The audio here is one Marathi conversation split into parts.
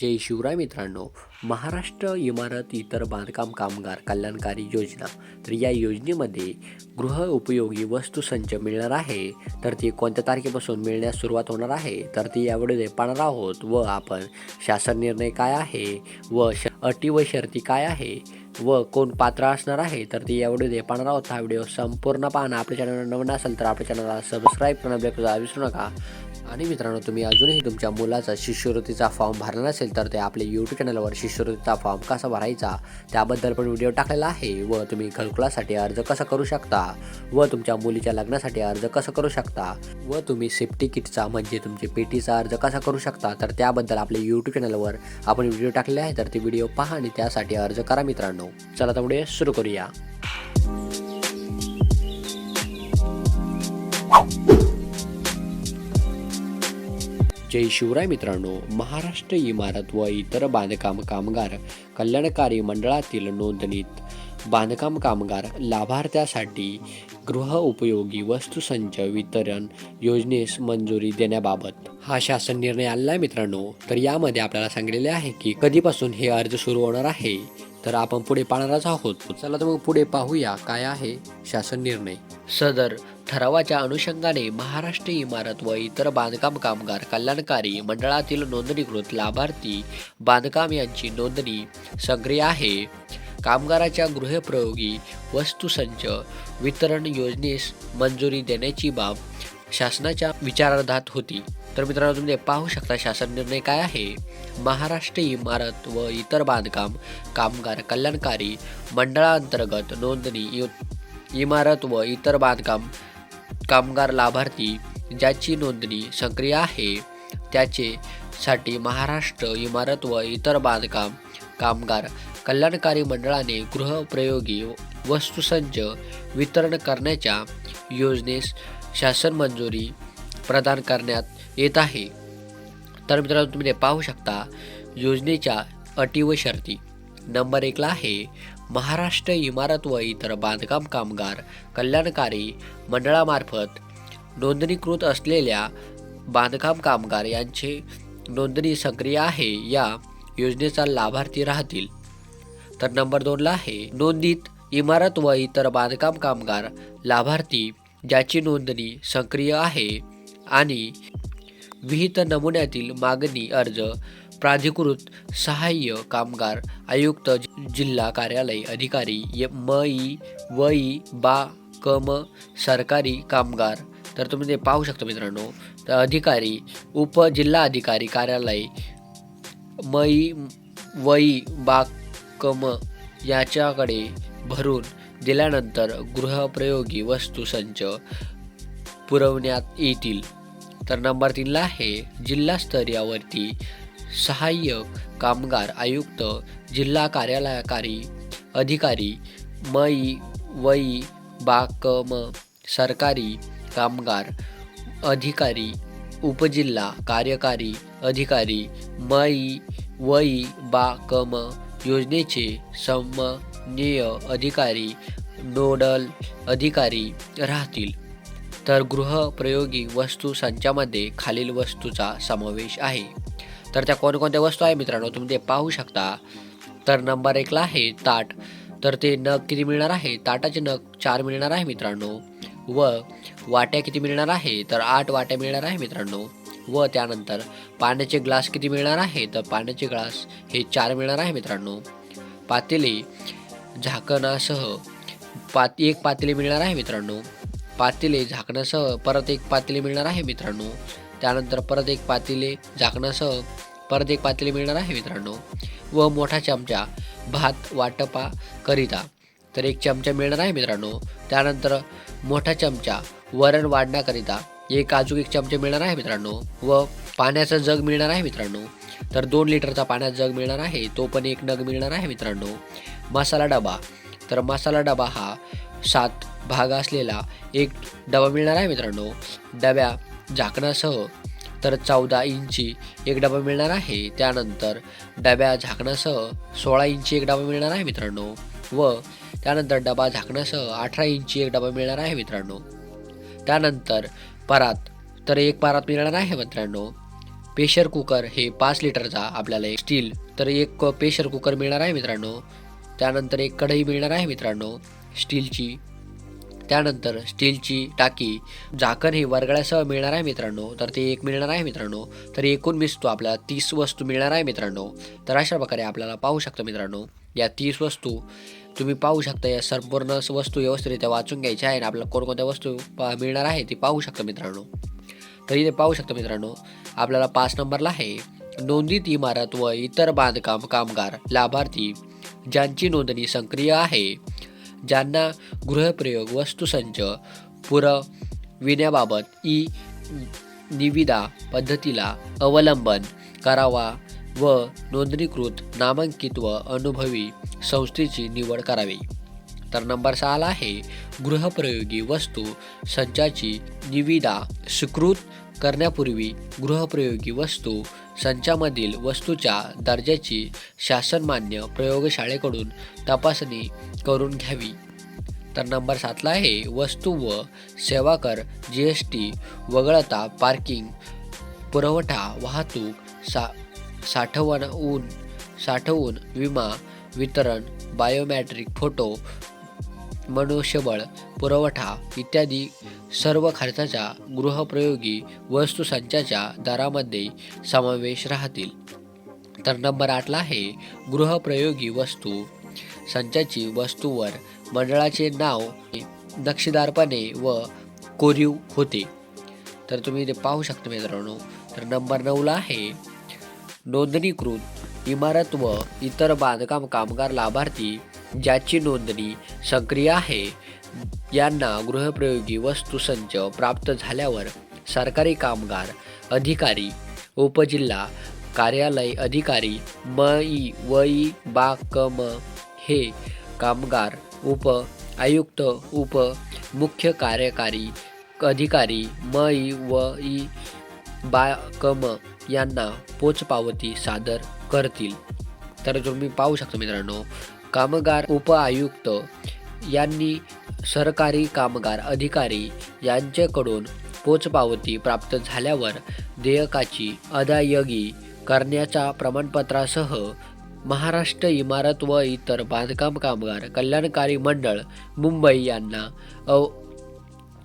जय शिवराय मित्रांनो. महाराष्ट्र इमारत इतर बांधकाम कामगार कल्याणकारी योजना. तर या योजनेमध्ये गृह उपयोगी वस्तूसंच मिळणार आहे. तर ती कोणत्या तारखेपासून मिळण्यास सुरुवात होणार आहे? तर ती यावेळी पाहणार आहोत व आपण शासन निर्णय काय आहे? व श अटी व शर्ती काय आहे? व कोण पात्र असणार आहे? तर ती या व्हिडिओमध्ये पाहणार आहोत. हा व्हिडिओ संपूर्ण पाहणं. आपल्या चॅनलवर नवीन असेल तर आपल्या चॅनलला सबस्क्राईब करणं बिलकुल विसरू नका. आणि मित्रांनो तुम्ही अजूनही तुमच्या मुलाचा शिष्यवृत्तीचा फॉर्म भरला नसेल तर ते आपल्या यूट्यूब चॅनलवर शिष्यवृत्तीचा फॉर्म कसा भरायचा त्याबद्दल पण व्हिडिओ टाकलेला आहे व तुम्ही घरकुलासाठी अर्ज कसा करू शकता व तुमच्या मुलीच्या लग्नासाठी अर्ज कसा करू शकता व तुम्ही सेफ्टी किटचा म्हणजे तुमचे पेटीचा अर्ज कसा करू शकता तर त्याबद्दल आपल्या यूट्यूब चॅनलवर आपण व्हिडिओ टाकले आहे तर ते व्हिडिओ पहा आणि त्यासाठी अर्ज करा मित्रांनो. चला तर व्हिडिओ सुरू करूया. जय शिवराय मित्रांनो महाराष्ट्र इमारत व इतर बांधकाम कामगार कल्याणकारी मंडळातील नोंदणीत बांधकाम कामगार लाभार्थ्यासाठी गृह उपयोगी वस्तुसंच वितरण योजनेस मंजुरी देण्याबाबत. हा शासन निर्णय आला आहे मित्रांनो. तर यामध्ये आपल्याला सांगितलेले आहे की कधीपासून हे अर्ज सुरू होणार आहे? तर आपण पुढे पाहणारच आहोत. चला तर मग पुढे पाहूया काय आहे शासन निर्णय. सदर ठरावाच्या अनुषंगाने महाराष्ट्र इमारत व इतर बांधकाम कामगार कल्याणकारी मंडळातील नोंदणीकृत लाभार्थी बांधकाम यांची नोंदणी सक्रिय आहे. कामगाराच्या गृहप्रयोगी वस्तुसंच वितरण योजनेस मंजुरी देण्याची बाब शासनाच्या विचारार्धात होती. तर मित्रांनो तुम्ही पाहू शकता शासन निर्णय काय आहे. महाराष्ट्र इमारत व इतर बांधकाम कामगार कल्याणकारी मंडळांतर्गत नोंदणी यु- इमारत व इतर बांधकाम कामगार लाभार्थी ज्याची नोंदणी सक्रिय आहे त्याचे साठी महाराष्ट्र इमारत व इतर बांधकाम कामगार कल्याणकारी मंडळाने गृहप्रयोगी वस्तुसंच वितरण करण्याच्या योजनेस शासन मंजुरी प्रदान करण्यात येत आहे. तर मित्रांनो तुम्ही ते पाहू शकता योजनेच्या अटी व शर्ती. नंबर एकला आहे महाराष्ट्र इमारत व इतर बांधकाम कामगार कल्याणकारी मंडळामार्फत नोंदणीकृत असलेल्या बांधकाम कामगार यांचे नोंदणी सक्रिय आहे या योजनेचा लाभार्थी राहतील. तर नंबर दोनला आहे नोंदीत इमारत व इतर बांधकाम कामगार लाभार्थी ज्याची नोंदणी सक्रिय आहे आणि विहित नमुन्यातील मागणी अर्ज प्राधिकृत सहाय्य कामगार आयुक्त जि- जिल्हा कार्यालय अधिकारी य- म ई व ई बा कम सरकारी कामगार. तर तुम्ही ते पाहू शकता मित्रांनो. तर अधिकारी उपजिल्हाधिकारी अधिकारी कार्यालय मई वई बाकम याच्याकडे भरून दिल्यानंतर गृहप्रयोगी वस्तूसंच पुरवण्यात येतील. तर नंबर तीनला आहे जिल्हास्तरीयावरती सहाय्यक कामगार आयुक्त जिल्हा कार्यालयकारी अधिकारी मई वई बाकम सरकारी कामगार अधिकारी उपजिल्हा कार्यकारी अधिकारी मई वई बाकम योजनेचे समन्वय अधिकारी नोडल अधिकारी राहतील. तर गृहप्रयोगी वस्तू संचामध्ये खालील वस्तूचा समावेश आहे. तर त्या कोणकोणत्या वस्तू आहे मित्रांनो तुम्ही ते पाहू शकता. तर नंबर एकला आहे ताट. तर ते नग किती मिळणार आहे? ताटाचे नग चार मिळणार आहे मित्रांनो. व वाट्या किती मिळणार आहे? तर आठ वाट्या मिळणार आहे मित्रांनो. व त्यानंतर पाण्याचे ग्लास किती मिळणार आहे? तर पाण्याचे ग्लास हे चार मिळणार आहे मित्रांनो. पातेले झाकणासह पात एक पातेली मिळणार आहे मित्रांनो. पातेले झाकणासह परत एक पातेली मिळणार आहे मित्रांनो. त्यानंतर परत एक पातेले झाकणासह परत एक पातेले मिळणार आहे मित्रांनो. व मोठा चमचा भात वाटपाकरिता तर एक चमचा मिळणार आहे मित्रांनो. त्यानंतर मोठा चमचा वरण वाढण्याकरिता एक अजून एक चमचे मिळणार आहे मित्रांनो. व पाण्याचा जग मिळणार आहे मित्रांनो. तर दोन लिटरचा पाण्याचा जग मिळणार आहे. तो पण एक नग मिळणार आहे मित्रांनो. मसाला डबा. तर मसाला डबा हा सात भाग असलेला एक डबा मिळणार आहे मित्रांनो. डब्या झाकणासह तर चौदा इंची एक डबा मिळणार आहे. त्यानंतर डब्या झाकणासह सोळा इंची एक डबा मिळणार आहे मित्रांनो व त्यानंतर डबा झाकणासह अठरा इंची एक डबा मिळणार आहे मित्रांनो. त्यानंतर परात तर एक परात मिळणार आहे मित्रांनो. प्रेशर कुकर हे पाच लिटरचा आपल्याला एक स्टील तर एक प्रेशर कुकर मिळणार आहे मित्रांनो. त्यानंतर एक कढई मिळणार आहे मित्रांनो. स्टीलची त्यानंतर स्टीलची टाकी झाकण हे वरगळ्यासह मिळणार आहे मित्रांनो. तर ते एक मिळणार आहे मित्रांनो. तर एकूण मिसतो आपल्याला तीस वस्तू मिळणार आहे मित्रांनो. तर अशा प्रकारे आपल्याला पाहू शकता मित्रांनो या तीस वस्तू तुम्ही पाहू शकता या संपूर्ण वस्तू व्यवस्थितरित्या वाचून घ्यायच्या आहे आणि आपल्याला कोणकोणत्या वस्तू पा मिळणार आहे ती पाहू शकता मित्रांनो. तर इथे पाहू शकता मित्रांनो आपल्याला पाच नंबरला आहे. नोंदीत इमारत व इतर बांधकाम कामगार लाभार्थी ज्यांची नोंदणी सक्रिय आहे. ज्यांना गृहप्रयोग वस्तुसंच पुरविण्याबाबत ई निविदा पद्धतीला अवलंबन करावा व नोंदणीकृत नामांकित व अनुभवी संस्थेची निवड करावी. तर नंबर सहाला आहे गृहप्रयोगी वस्तू संचाची निविदा स्वीकृत करण्यापूर्वी गृहप्रयोगी वस्तू संचामधील वस्तूच्या दर्जाची शासनमान्य प्रयोगशाळेकडून तपासणी करून घ्यावी. तर नंबर सातला आहे वस्तू व सेवा कर जी एस टी वगळता पार्किंग पुरवठा वाहतूक सा साठवण ऊन साठवून विमा वितरण बायोमॅट्रिक फोटो मनुष्यबळ पुरवठा इत्यादी सर्व खर्चाचा गृहप्रयोगी वस्तू संचाच्या दरामध्ये समावेश राहतील. तर नंबर आठला आहे गृहप्रयोगी वस्तू. संचाची वस्तूवर मंडळाचे नाव नक्षीदारपणे व कोरीव होते. तर तुम्ही ते पाहू शकता मित्रांनो. तर नंबर नऊला आहे नोंदणीकृत इमारत व इतर बांधकाम कामगार लाभार्थी ज्याची नोंदणी सक्रिय आहे. यांना गृहप्रयोगी वस्तूसंच प्राप्त झाल्यावर सरकारी कामगार अधिकारी उपजिल्हा कार्यालय अधिकारी म ई व बा क म हे कामगार उप आयुक्त उप मुख्य कार्यकारी अधिकारी म ई व ई बा क म यांना पोचपावती सादर करतील. तर तुम्ही पाहू शकता मित्रांनो कामगार उप आयुक्त यांनी सरकारी कामगार अधिकारी यांच्याकडून पोचपावती प्राप्त झाल्यावर देयकाची अदायगी करण्याच्या प्रमाणपत्रासह महाराष्ट्र इमारत व इतर बांधकाम कामगार कल्याणकारी मंडळ मुंबई यांना अव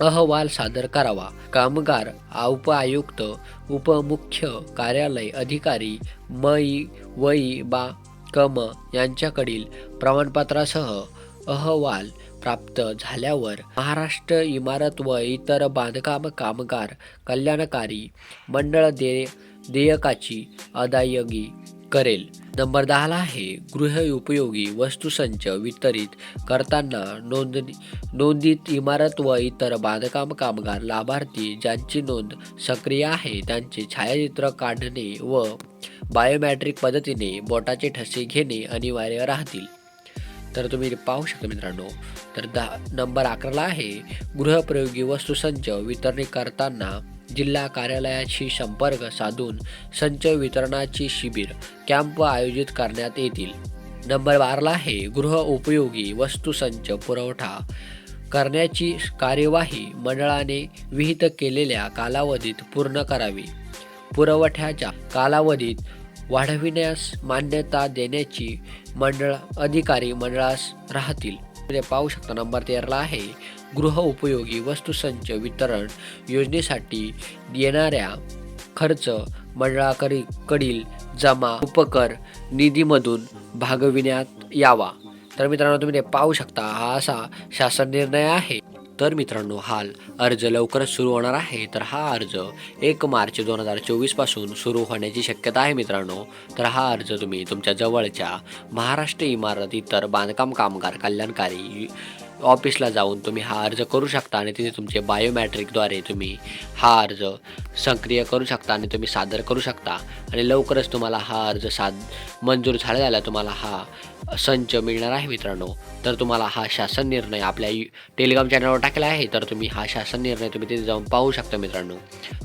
अहवाल सादर करावा. कामगार उप आयुक्त उपमुख्य कार्यालय अधिकारी मई वई बा कम यांच्याकडील प्रमाणपत्रासह अहवाल प्राप्त झाल्यावर महाराष्ट्र इमारत व इतर बांधकाम कामगार कल्याणकारी मंडळ दे देयकाची अदायगी करेल. नंबर दहाला आहे गृह उपयोगी वस्तुसंच वितरित करताना नोंदणी नोंदित इमारत व इतर बांधकाम कामगार लाभार्थी ज्यांची नोंद सक्रिय आहे त्यांचे छायाचित्र काढणे व बायोमॅट्रिक पद्धतीने बोटाचे ठसे घेणे अनिवार्य राहतील. तर तुम्ही पाहू शकता मित्रांनो. तर दहा नंबर अकराला आहे गृहप्रयोगी वस्तुसंच वितरणी करताना जिल्हा कार्यालयाशी संपर्क साधून संच वितरणाची शिबिर कॅम्प आयोजित करण्यात येतील. नंबर बाराला आहे गृह उपयोगी वस्तुसंच पुरवठा करण्याची कार्यवाही मंडळाने विहित केलेल्या कालावधीत पूर्ण करावी. पुरवठ्याच्या कालावधीत वाढविण्यास मान्यता देण्याची मंडळ अधिकारी मंडळास राहतील. पाहू शकता नंबर तेराला आहे. गृह उपयोगी वस्तुसंच वितरण योजनेसाठी येणाऱ्या खर्च मंडळाकडील कडील जमा उपकर निधीमधून भागविण्यात यावा. तर मित्रांनो तुम्ही ते पाहू शकता. हा असा शासन निर्णय आहे. तर मित्रांनो हाल अर्ज लवकरच सुरू होणार आहे. तर हा अर्ज एक मार्च दोन हजार चोवीसपासून सुरू होण्याची शक्यता आहे मित्रांनो. तर हा अर्ज तुम्ही तुमच्या जवळच्या महाराष्ट्र इमारत इतर बांधकाम कामगार कल्याणकारी ऑफिसला जाऊन तुम्ही हा अर्ज करू शकता आणि तिथे तुमचे बायोमॅट्रिकद्वारे तुम्ही हा अर्ज सक्रिय करू शकता आणि तुम्ही सादर करू शकता. आणि लवकरच तुम्हाला हा अर्ज साद मंजूर झालेला तुम्हाला हा संच मिळणार आहे मित्रांनो. तर तुम्हाला हा शासन निर्णय आपल्या यू टेलिग्राम चॅनलवर टाकला आहे. तर तुम्ही हा शासन निर्णय तुम्ही तिथे जाऊन पाहू शकता मित्रांनो.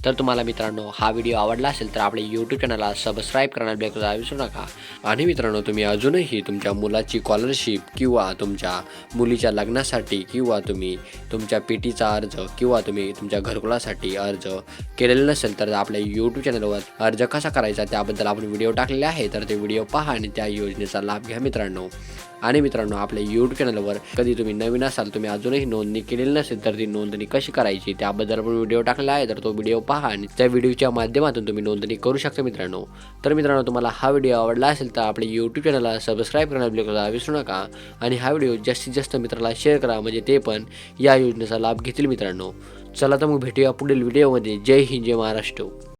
तर तुम्हाला मित्रांनो हा व्हिडिओ आवडला असेल तर आपल्या यूट्यूब चॅनलला सबस्क्राईब करण्याला बिलकुल विसरू नका. आणि मित्रांनो तुम्ही अजूनही तुमच्या मुलाची स्कॉलरशिप किंवा तुमच्या मुलीच्या लग्नासाठी किंवा तुम्ही तुमच्या पेटीचा अर्ज किंवा तुम्ही तुमच्या घरकुलासाठी अर्ज केलेला नसेल तर आपल्या यूट्यूब चॅनलवर अर्ज कसा करायचा त्याबद्दल आपण व्हिडिओ टाकलेले आहे. तर ते व्हिडिओ पहा आणि त्या योजनेचा लाभ घ्या मित्रांनो. आणि मित्रांनो आपल्या यूट्यूब चॅनलवर कधी तुम्ही नवीन असाल तुम्ही अजूनही नोंदणी केलेली नसेल तर ती नोंदणी कशी करायची त्याबद्दल पण व्हिडिओ टाकला आहे तर तो व्हिडिओ पहा आणि त्या व्हिडिओच्या माध्यमातून तुम्ही नोंदणी करू शकता मित्रांनो. तर मित्रांनो तुम्हाला हा व्हिडिओ आवडला असेल तर आपल्या यूट्यूब चॅनलला सबस्क्राईब करायला बिलकुल विसरू नका आणि हा व्हिडिओ जास्तीत जास्त मित्राला शेअर करा म्हणजे ते पण या योजनेचा लाभ घेतील मित्रांनो. चला तर मग भेटूया पुढील व्हिडिओमध्ये जय हिंद जय महाराष्ट्र.